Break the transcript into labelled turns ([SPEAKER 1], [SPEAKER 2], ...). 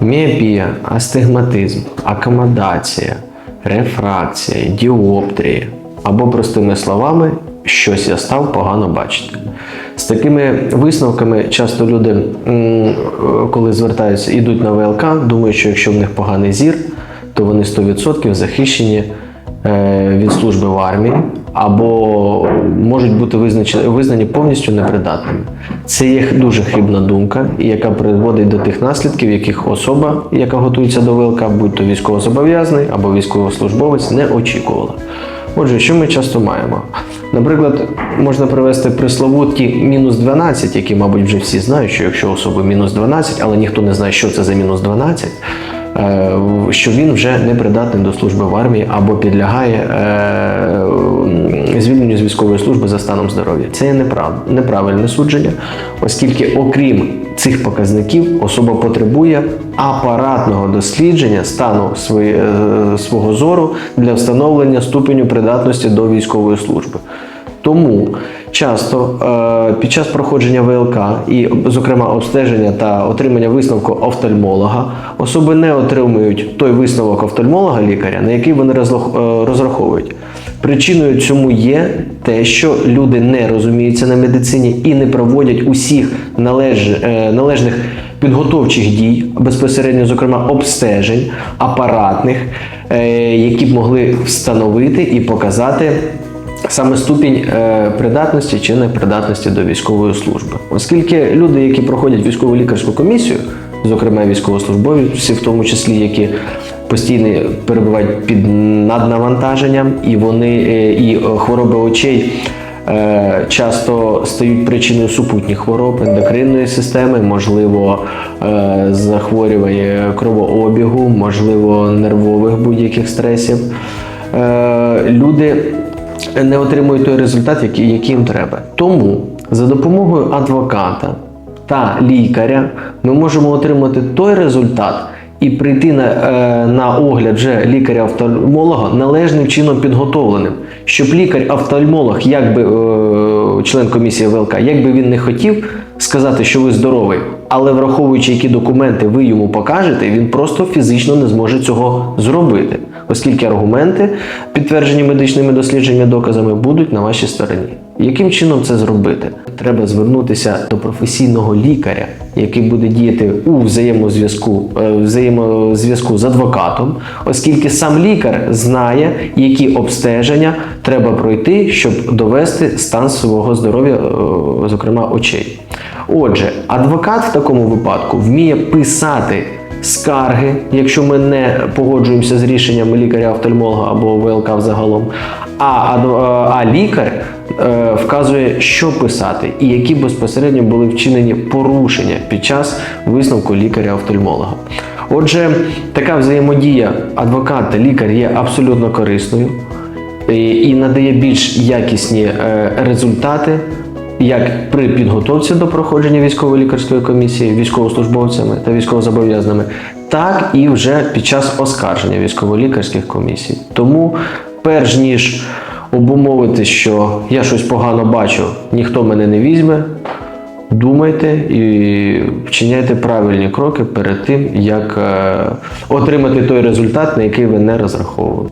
[SPEAKER 1] міопія, астигматизм, акомодація, рефракція, діоптрія або простими словами, щось я став погано бачити. З такими висновками часто люди, коли звертаються, ідуть на ВЛК, думають, що якщо в них поганий зір, то вони 100% захищені від служби в армії або можуть бути визначені, визнані повністю непридатними. Це є дуже хибна думка, яка призводить до тих наслідків, яких особа, яка готується до ВЛК, будь то військовозобов'язаний або військовослужбовець, не очікувала. Отже, що ми часто маємо? Наприклад, можна привести присловутки мінус 12, які, мабуть, вже всі знають, що якщо особи мінус 12, але ніхто не знає, що це за мінус 12, е, що він вже не придатний до служби в армії або підлягає е, звільненню з військової служби за станом здоров'я. Це є неправ, неправильне судження, оскільки, окрім цих показників, особа потребує апаратного дослідження стану е, свого зору для встановлення ступеню придатності до військової служби. Тому часто е, під час проходження ВЛК і, зокрема, обстеження та отримання висновку офтальмолога, особи не отримують той висновок офтальмолога лікаря, на який вони розлах- е, розраховують. Причиною цьому є те, що люди не розуміються на медицині і не проводять усіх належ, е, належних підготовчих дій, безпосередньо, зокрема, обстежень апаратних, які б могли встановити і показати саме ступінь е, придатності чи непридатності до військової служби. Оскільки люди, які проходять військову лікарську комісію, зокрема військовослужбовці, в тому числі, які постійно перебувають під наднавантаженням, і вони е, і е, хвороби очей. Часто стають причиною супутніх хвороб ендокринної системи, можливо, захворювання кровообігу, можливо, нервових будь-яких стресів. Люди не отримують той результат, який, який їм треба. Тому за допомогою адвоката та лікаря ми можемо отримати той результат і прийти на, е, на огляд вже лікаря-офтальмолога належним чином підготовленим, щоб лікар-офтальмолог, як би е, член комісії ВЛК, як би він не хотів сказати, що ви здоровий, але враховуючи, які документи ви йому покажете, він просто фізично не зможе цього зробити, оскільки аргументи, підтверджені медичними дослідженнями, доказами, будуть на вашій стороні. Яким чином це зробити? Треба звернутися до професійного лікаря, який буде діяти у взаємозв'язку, е, взаємозв'язку з адвокатом, оскільки сам лікар знає, які обстеження треба пройти, щоб довести стан свого здоров'я, е, зокрема очей. Отже, адвокат в такому випадку вміє писати скарги, якщо ми не погоджуємося з рішенням лікаря-офтальмолога або ВЛК взагалом. А, адв- а лікар е, вказує, що писати, і які безпосередньо були вчинені порушення під час висновку лікаря-офтальмолога. Отже, така взаємодія адвокат та лікар є абсолютно корисною і, і надає більш якісні е, результати як при підготовці до проходження військової лікарської комісії військовослужбовцями та військовозобов'язаними, так і вже під час оскарження військово-лікарських комісій. Тому, перш ніж обумовити, що я щось погано бачу, ніхто мене не візьме. Думайте і вчиняйте правильні кроки перед тим, як е, отримати той результат, на який ви не розраховували.